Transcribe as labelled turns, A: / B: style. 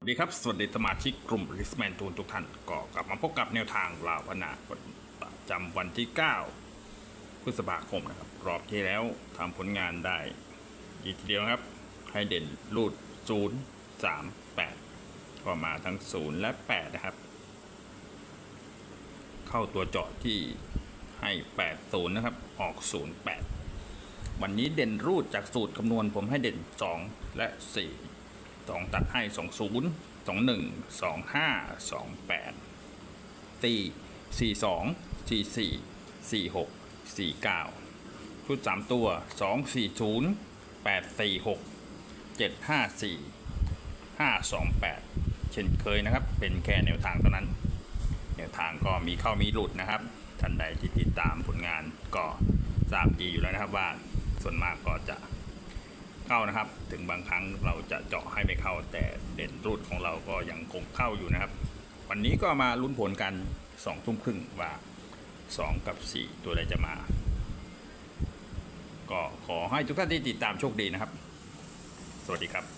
A: สวัสดีครับ สวัสดีสมาชิกกลุ่ม r i s m a n ทูนทุกท่านก็กลับมาพบกับแนวทางลาวพนาประจำวันที่ 9 พฤษภาคมนะครับ รอบที่แล้วทำผลงานได้ดีทีเดียวครับ ให้เด่นรูด 0 3 8 ก็มาทั้ง 0 และ 8 นะครับ เข้าตัวเจาะที่ให้ 8 0 นะครับ ออก 0 8 วันนี้เด่นรูดจากสูตรคำนวณผมให้เด่น 2 และ 4 สองตัดให้สองศูนย์สองหนึ่งสองห้าสองแปดสี่สี่สองสี่สี่สี่หกสี่เก้าชุดสามตัวสองสี่ศูนย์แปดสี่หกเจ็ดห้าสี่ห้าสองแปดเช่นเคยนะครับ เป็นแค่แนวทางเท่านั้น แนวทางก็มีเข้ามีหลุดนะครับ ท่านใดที่ติดตามผลงานก็ทราบดีอยู่แล้วนะครับว่าส่วนมากก็จะ เข้านะครับ ถึงบางครั้งเราจะเจาะให้ไม่เข้า แต่เด่นรูดของเราก็ยังคงเข้าอยู่นะครับ วันนี้ก็มาลุ้นผลกันสองทุ่มครึ่งว่า 2 กับ 4 ตัวใดจะมา ก็ขอให้ทุกท่านที่ติดตามโชคดีนะครับ สวัสดีครับ